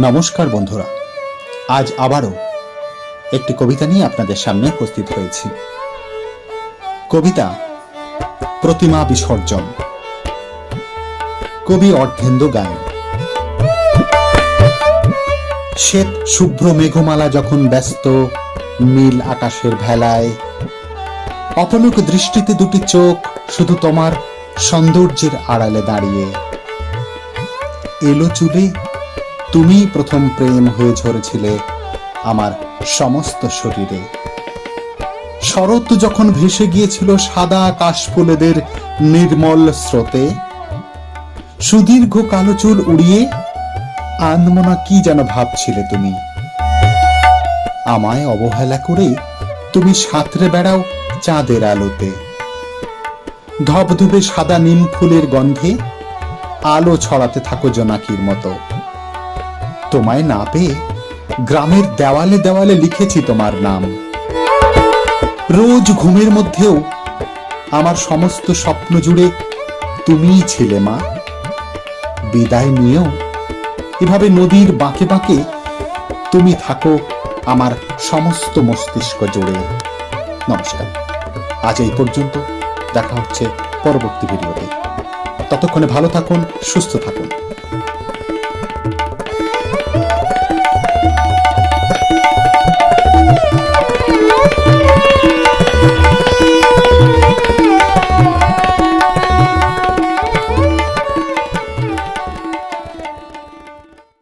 নমস্কার বন্ধুরা। আজ আবারও একটি কবিতা নিয়ে আপনাদের সামনে উপস্থিত হয়েছি। কবিতা প্রতিমা বিসর্জন। কবি অর্ধেন্দু গায়েন। শ্বেত শুভ্র মেঘমালা যখন ব্যস্ত, নীল আকাশের ভেলায়, অপলক দৃষ্টিতে দুটি চোখ শুধু তোমার সৌন্দর্যের আড়ালে দাঁড়িয়ে। এলো চুলে তুমি প্রথম প্রেম হয়ে ঝরেছিলে আমার সমস্ত শরীরে। শরৎ যখন ভেসে গিয়েছিল সাদা কাশফুলেদের নির্মল স্রোতে, সুদীর্ঘ কালো চুল উড়িয়ে আনমনা কি যেন ভাবছিলে তুমি? আমায় অবহেলা করে তুমি সাঁতরে বেড়াও চাঁদের আলোতে। ধবধবে সাদা নিম ফুলের গন্ধে আলো ছড়াতে থাকো জোনাকির মতো। তোমায় না পেয়ে গ্রামের দেওয়ালে দেওয়ালে লিখেছি তোমার নাম। রোজ ঘুমের মধ্যেও আমার সমস্ত স্বপ্ন জুড়ে তুমিই ছিলে মা। বিদায় নিয়েও এভাবে নদীর বাঁকে বাঁকে তুমি থাকো আমার সমস্ত মস্তিষ্ক জুড়ে। নমস্কার। আজ এই পর্যন্ত দেখা হচ্ছে পরবর্তী ভিডিওতে। ততক্ষণে ভালো থাকুন, সুস্থ থাকুন।